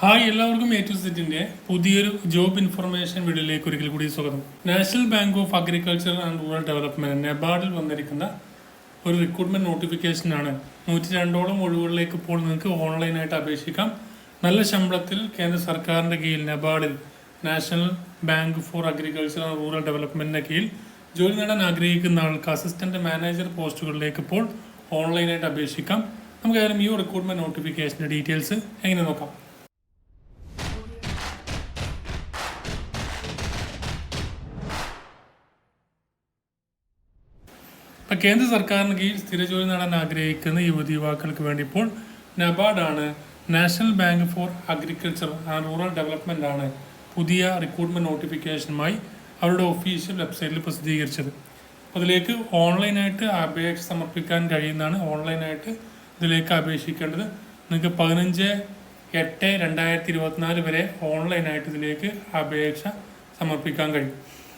Hi എല്ലാവർക്കും A to സെറ്റിന്റെ പുതിയൊരു ജോബ് ഇൻഫർമേഷൻ വീഡിയോയിലേക്ക് ഒരിക്കൽ കൂടി സ്വാഗതം. National bank of agriculture and rural development നെബാർഡിൽ വന്നിരിക്കുന്ന ഒരു റിക്രൂട്ട്മെന്റ് നോട്ടിഫിക്കേഷനാണ് നൂറ്റി രണ്ടോളം ഒഴിവുകളിലേക്ക് ഇപ്പോൾ നിങ്ങൾക്ക് ഓൺലൈനായിട്ട് അപേക്ഷിക്കാം. നല്ല ശമ്പളത്തിൽ കേന്ദ്ര സർക്കാരിന്റെ കീഴിൽ നെബാർഡിൽ national bank for agriculture and rural ഡെവലപ്മെന്റിന്റെ കീഴിൽ ജോലി നേടാൻ ആഗ്രഹിക്കുന്ന ആൾക്ക് അസിസ്റ്റന്റ് മാനേജർ പോസ്റ്റുകളിലേക്ക് ഇപ്പോൾ ഓൺലൈനായിട്ട് അപേക്ഷിക്കാം. നമുക്ക് ഏതായാലും ഈ റിക്രൂട്ട്മെന്റ് നോട്ടിഫിക്കേഷന്റെ ഡീറ്റെയിൽസ് എങ്ങനെ നോക്കാം? ഇപ്പൊ കേന്ദ്ര സർക്കാരിന് കീഴിൽ സ്ഥിരജോലി നേടാൻ ആഗ്രഹിക്കുന്ന യുവതി യുവാക്കൾക്ക് വേണ്ടി ഇപ്പോൾ നബാർഡാണ് national bank for agriculture and rural development ആണ് പുതിയ റിക്രൂട്ട്മെന്റ് നോട്ടിഫിക്കേഷനുമായി അവരുടെ ഒഫീഷ്യൽ വെബ്സൈറ്റിൽ പ്രസിദ്ധീകരിച്ചത്. അതിലേക്ക് ഓൺലൈനായിട്ട് അപേക്ഷ സമർപ്പിക്കാൻ കഴിയുന്നതാണ് ഓൺലൈനായിട്ട് ഇതിലേക്ക് അപേക്ഷിക്കേണ്ടത്. നിങ്ങൾക്ക് പതിനഞ്ച് എട്ട് രണ്ടായിരത്തി ഇരുപത്തിനാല് വരെ ഓൺലൈനായിട്ട് ഇതിലേക്ക് അപേക്ഷ സമർപ്പിക്കാൻ കഴിയും.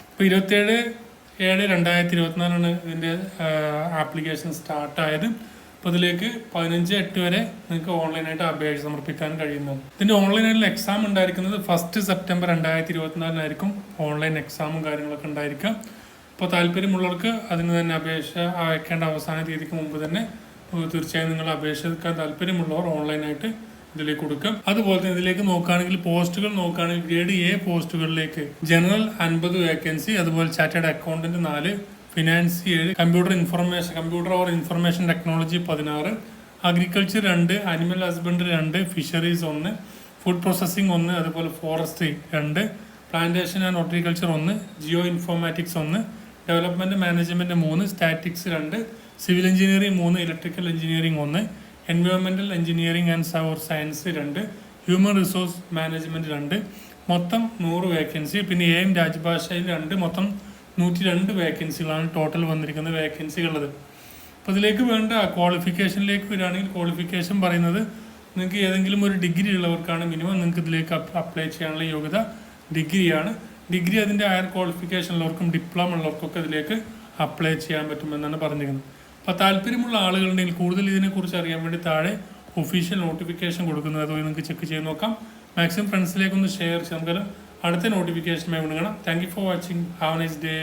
ഇപ്പോൾ ഇരുപത്തേഴ് ഏഴ് രണ്ടായിരത്തി ഇരുപത്തിനാലാണ് ഇതിന്റെ ആപ്ലിക്കേഷൻ സ്റ്റാർട്ടായത് അപ്പോൾ ഇതിലേക്ക് പതിനഞ്ച് എട്ട് വരെ നിങ്ങൾക്ക് ഓൺലൈനായിട്ട് അപേക്ഷ സമർപ്പിക്കാൻ കഴിയുന്നത്. ഇതിന്റെ ഓൺലൈനായിട്ടുള്ള എക്സാം ഉണ്ടായിരിക്കുന്നത് ഫസ്റ്റ് സെപ്റ്റംബർ രണ്ടായിരത്തി ഇരുപത്തിനാലിനായിരിക്കും ഓൺലൈൻ എക്സാമും കാര്യങ്ങളൊക്കെ ഉണ്ടായിരിക്കുക. അപ്പോൾ താല്പര്യമുള്ളവർക്ക് അതിന് തന്നെ അപേക്ഷ അയക്കേണ്ട അവസാന തീയതിക്ക് മുമ്പ് തന്നെ തീർച്ചയായും നിങ്ങൾ അപേക്ഷിക്കാൻ താല്പര്യമുള്ളവർ ഓൺലൈനായിട്ട് ഇതിലേക്ക് കൊടുക്കാം. അതുപോലെ തന്നെ ഇതിലേക്ക് നോക്കുകയാണെങ്കിൽ പോസ്റ്റുകൾ നോക്കുകയാണെങ്കിൽ ഗ്രേഡ് എ പോസ്റ്റുകളിലേക്ക് ജനറൽ അൻപത് വേക്കൻസി അതുപോലെ ചാറ്റേഡ് അക്കൗണ്ടന്റ് നാല് ഫിനാൻസ് ഏഴ് computer information computer or information technology പതിനാറ് അഗ്രികൾച്ചർ രണ്ട് അനിമൽ ഹസ്ബൻഡറി രണ്ട് ഫിഷറീസ് ഒന്ന് ഫുഡ് പ്രോസസ്സിംഗ് ഒന്ന് അതുപോലെ ഫോറസ്ട്രി രണ്ട് പ്ലാന്റേഷൻ ആൻഡ് ഹോർട്ടിക്കൾച്ചർ ഒന്ന് ജിയോ ഇൻഫോർമാറ്റിക്സ് ഒന്ന് ഡെവലപ്മെന്റ് മാനേജ്മെന്റ് മൂന്ന് സ്റ്റാറ്റിക്സ് രണ്ട് സിവിൽ എഞ്ചിനീയറിംഗ് മൂന്ന് ഇലക്ട്രിക്കൽ എഞ്ചിനീയറിംഗ് ഒന്ന് എൻവയോൺമെന്റൽ എഞ്ചിനീയറിംഗ് ആൻഡ് സവർ സയൻസ് രണ്ട് ഹ്യൂമൻ റിസോഴ്സ് മാനേജ്മെന്റ് രണ്ട് മൊത്തം നൂറ് വേക്കൻസി പിന്നെ എ എം രാജ്ഭാഷയിൽ രണ്ട് മൊത്തം നൂറ്റി രണ്ട് വേക്കൻസികളാണ് ടോട്ടൽ വന്നിരിക്കുന്ന വേക്കൻസികളുള്ളത് അപ്പോൾ ഇതിലേക്ക് വേണ്ട ക്വാളിഫിക്കേഷനിലേക്ക് വരികയാണെങ്കിൽ ക്വാളിഫിക്കേഷൻ പറയുന്നത് നിങ്ങൾക്ക് ഏതെങ്കിലും ഒരു ഡിഗ്രി ഉള്ളവർക്കാണ് മിനിമം നിങ്ങൾക്ക് ഇതിലേക്ക് അപ്ലൈ ചെയ്യാനുള്ള യോഗ്യത. ഡിഗ്രിയാണ് ഡിഗ്രി അതിന്റെ ഹയർ ക്വാളിഫിക്കേഷൻ ഉള്ളവർക്കും ഡിപ്ലോമ ഉള്ളവർക്കൊക്കെ ഇതിലേക്ക് അപ്ലൈ ചെയ്യാൻ പറ്റുമെന്നാണ് പറഞ്ഞിരിക്കുന്നത്. അപ്പോൾ താല്പര്യമുള്ള ആളുകളുണ്ടെങ്കിൽ കൂടുതൽ ഇതിനെക്കുറിച്ച് അറിയാൻ വേണ്ടി താഴെ ഒഫീഷ്യൽ നോട്ടിഫിക്കേഷൻ കൊടുക്കുന്നത് അതുവഴി നിങ്ങൾക്ക് ചെക്ക് ചെയ്ത് നോക്കാം. മാക്സിമം ഫ്രണ്ട്സിലേക്ക് ഒന്ന് ഷെയർ ചെയ്യാം നമുക്കത് അടുത്ത നോട്ടിഫിക്കേഷനുമായി കാണാം. Thank you for watching have nice day